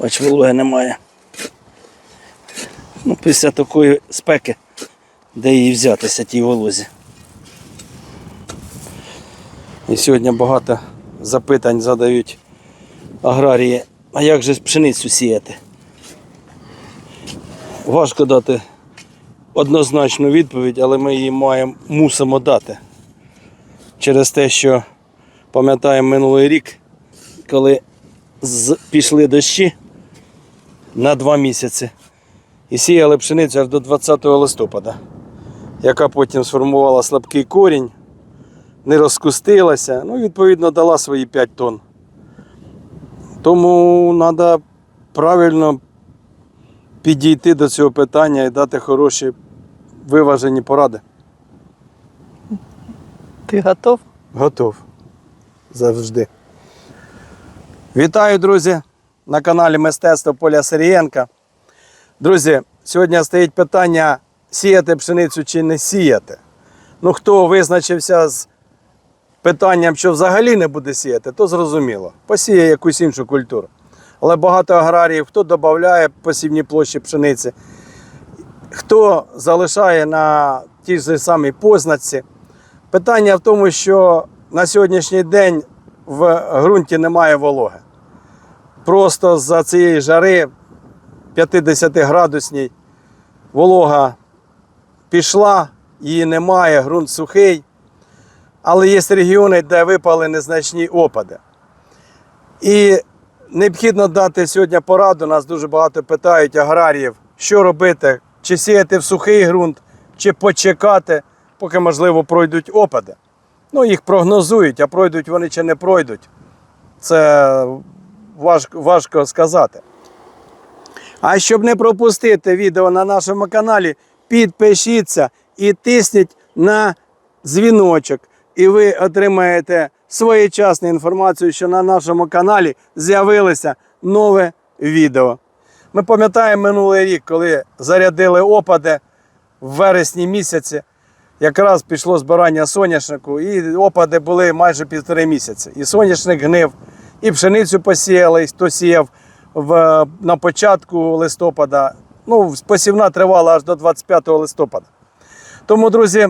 Бач, вологи немає. Ну, після такої спеки, де її взятися тій волозі. І сьогодні багато запитань задають аграрії, а як же пшеницю сіяти? Важко дати однозначну відповідь, але ми її маємо, мусимо дати. Через те, що пам'ятаємо минулий рік, коли пішли дощі на два місяці і сіяли пшеницю аж до 20 листопада, яка потім сформувала слабкий корінь, не розкустилася, ну, відповідно, дала свої 5 тонн. Тому треба правильно підійти до цього питання і дати хороші виважені поради. Ти готов? Готов. Завжди. Вітаю, друзі, на каналі Мистецтво Поля Сирієнка. Друзі, сьогодні стоїть питання сіяти пшеницю чи не сіяти. Ну, хто визначився з питанням, що взагалі не буде сіяти, то зрозуміло. Посіє якусь іншу культуру. Але багато аграріїв, хто додає посівні площі пшениці, хто залишає на тій ж самій позначці. Питання в тому, що на сьогоднішній день в ґрунті немає вологи. Просто за цієї жари 50 градусній волога пішла, її немає, ґрунт сухий. Але є регіони, де випали незначні опади. І необхідно дати сьогодні пораду. Нас дуже багато питають аграріїв, що робити, чи сіяти в сухий ґрунт, чи почекати, поки, можливо, пройдуть опади. Ну, їх прогнозують, а пройдуть вони чи не пройдуть. Це важко, важко сказати. А щоб не пропустити відео на нашому каналі, підпишіться і тисніть на дзвіночок. І ви отримаєте своєчасну інформацію, що на нашому каналі з'явилося нове відео. Ми пам'ятаємо минулий рік, коли зарядили опади в вересні місяці. Якраз пішло збирання соняшнику, і опади були майже півтори місяці. І соняшник гнив, і пшеницю посіяли, і хто сіяв в, на початку листопада. Ну, посівна тривала аж до 25 листопада. Тому, друзі,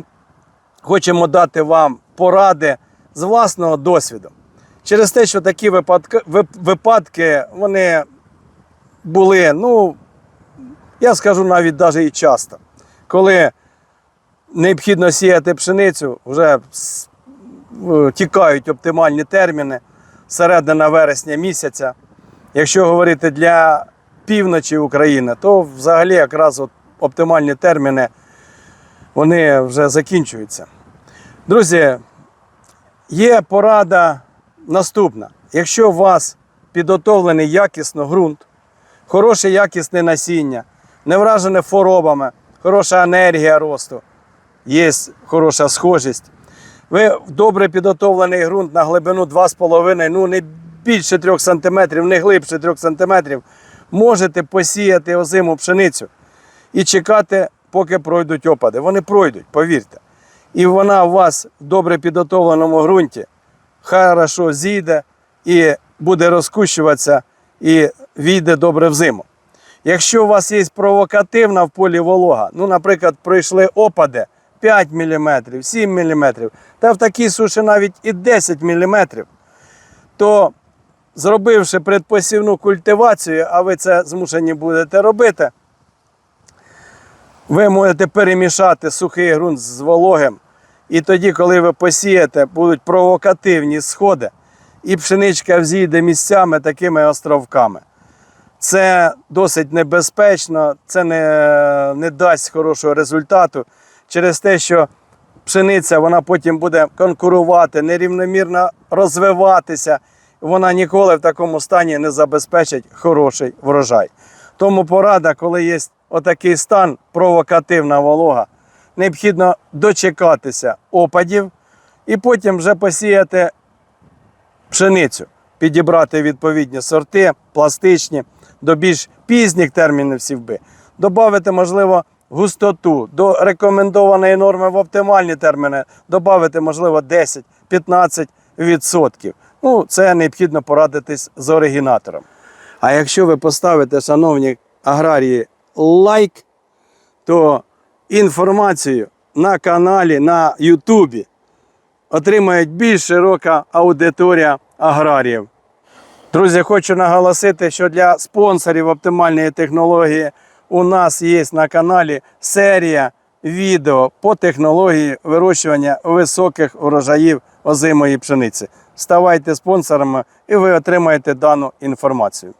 хочемо дати вам поради з власного досвіду. Через те, що такі випадки, випадки вони були, ну, я скажу навіть навіть і часто, коли необхідно сіяти пшеницю, вже тікають оптимальні терміни, середина вересня місяця. Якщо говорити для півночі України, то взагалі якраз от оптимальні терміни вони вже закінчуються. Друзі, є порада наступна. Якщо у вас підготовлений якісно ґрунт, хороше якісне насіння, не вражене хворобами, хороша енергія росту, є хороша схожість. Ви добре підготовлений ґрунт на глибину 2,5, ну не більше 3 см, не глибше 3 см, можете посіяти озиму пшеницю і чекати, поки пройдуть опади. Вони пройдуть, повірте. І вона у вас в добре підготовленому ґрунті хорошо зійде і буде розкущуватися і війде добре в зиму. Якщо у вас є провокативна в полі волога, ну, наприклад, пройшли опади 5 мм, 7 мм, та в такій суші навіть і 10 мм, то зробивши предпосівну культивацію, а ви це змушені будете робити, ви можете перемішати сухий ґрунт з вологим. І тоді, коли ви посієте, будуть провокативні сходи, і пшеничка взійде місцями такими островками. Це досить небезпечно, це не, не дасть хорошого результату через те, що пшениця вона потім буде конкурувати, нерівномірно розвиватися. Вона ніколи в такому стані не забезпечить хороший врожай. Тому порада, коли є отакий стан, провокативна волога, необхідно дочекатися опадів і потім вже посіяти пшеницю, підібрати відповідні сорти, пластичні, до більш пізніх термінів сівби, додати, можливо, густоту до рекомендованої норми в оптимальні терміни, додати, можливо, 10-15%. Ну, це необхідно порадитись з оригінатором. А якщо ви поставите, шановні аграрії, лайк, то інформацію на каналі на Ютубі отримають більш широка аудиторія аграріїв. Друзі, хочу наголосити, що для спонсорів оптимальної технології у нас є на каналі серія відео по технології вирощування високих урожаїв озимої пшениці. Ставайте спонсорами і ви отримаєте дану інформацію.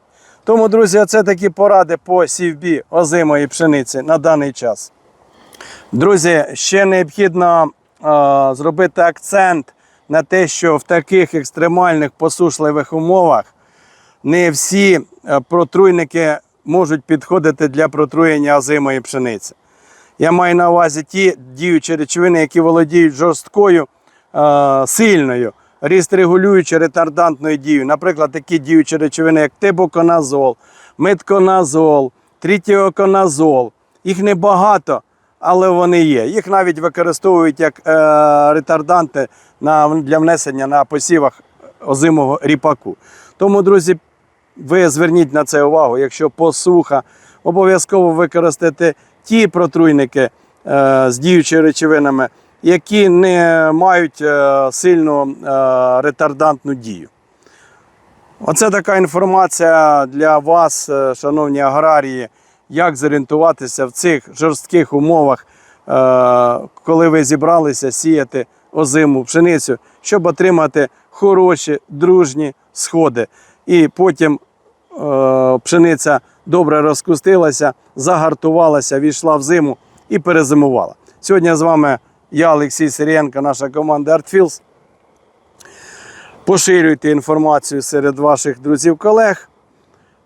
Тому, друзі, це такі поради по сівбі озимої пшениці на даний час. Друзі, ще необхідно е, зробити акцент на те, що в таких екстремальних посушливих умовах не всі е, протруйники можуть підходити для протруєння озимої пшениці. Я маю на увазі ті діючі речовини, які володіють жорсткою, е, сильною, регулюючою ретардантною дією. Наприклад, такі діючі речовини, як тибоконазол, метконазол, трітіоконазол. Їх небагато, але вони є. Їх навіть використовують як е, ретарданти на, для внесення на посівах озимого ріпаку. Тому, друзі, ви зверніть на це увагу. Якщо посуха, обов'язково використати ті протруйники е, з діючими речовинами, які не мають е, сильну е, ретардантну дію. Оце така інформація для вас, шановні аграрії, як зорієнтуватися в цих жорстких умовах, коли ви зібралися сіяти озиму пшеницю, щоб отримати хороші, дружні сходи. І потім пшениця добре розкустилася, загартувалася, війшла в зиму і перезимувала. Сьогодні з вами я, Олексій Сирієнко, наша команда ArtFields. Поширюйте інформацію серед ваших друзів-колег.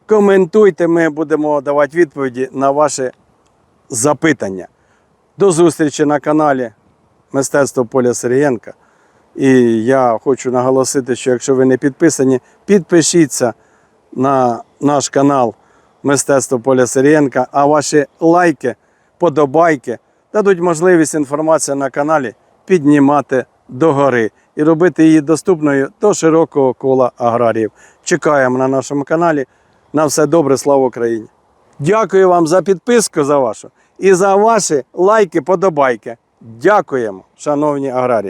Коментуйте, ми будемо давати відповіді на ваші запитання. До зустрічі на каналі Мистецтво Поля Сирієнка. І я хочу наголосити, що якщо ви не підписані, підпишіться на наш канал Мистецтво Поля Сирієнка, а ваші лайки, подобайки дадуть можливість інформацію на каналі піднімати догори і робити її доступною до широкого кола аграріїв. Чекаємо на нашому каналі. На все добре, слава Україні! Дякую вам за підписку за вашу і за ваші лайки, подобайки. Дякуємо, шановні аграрії.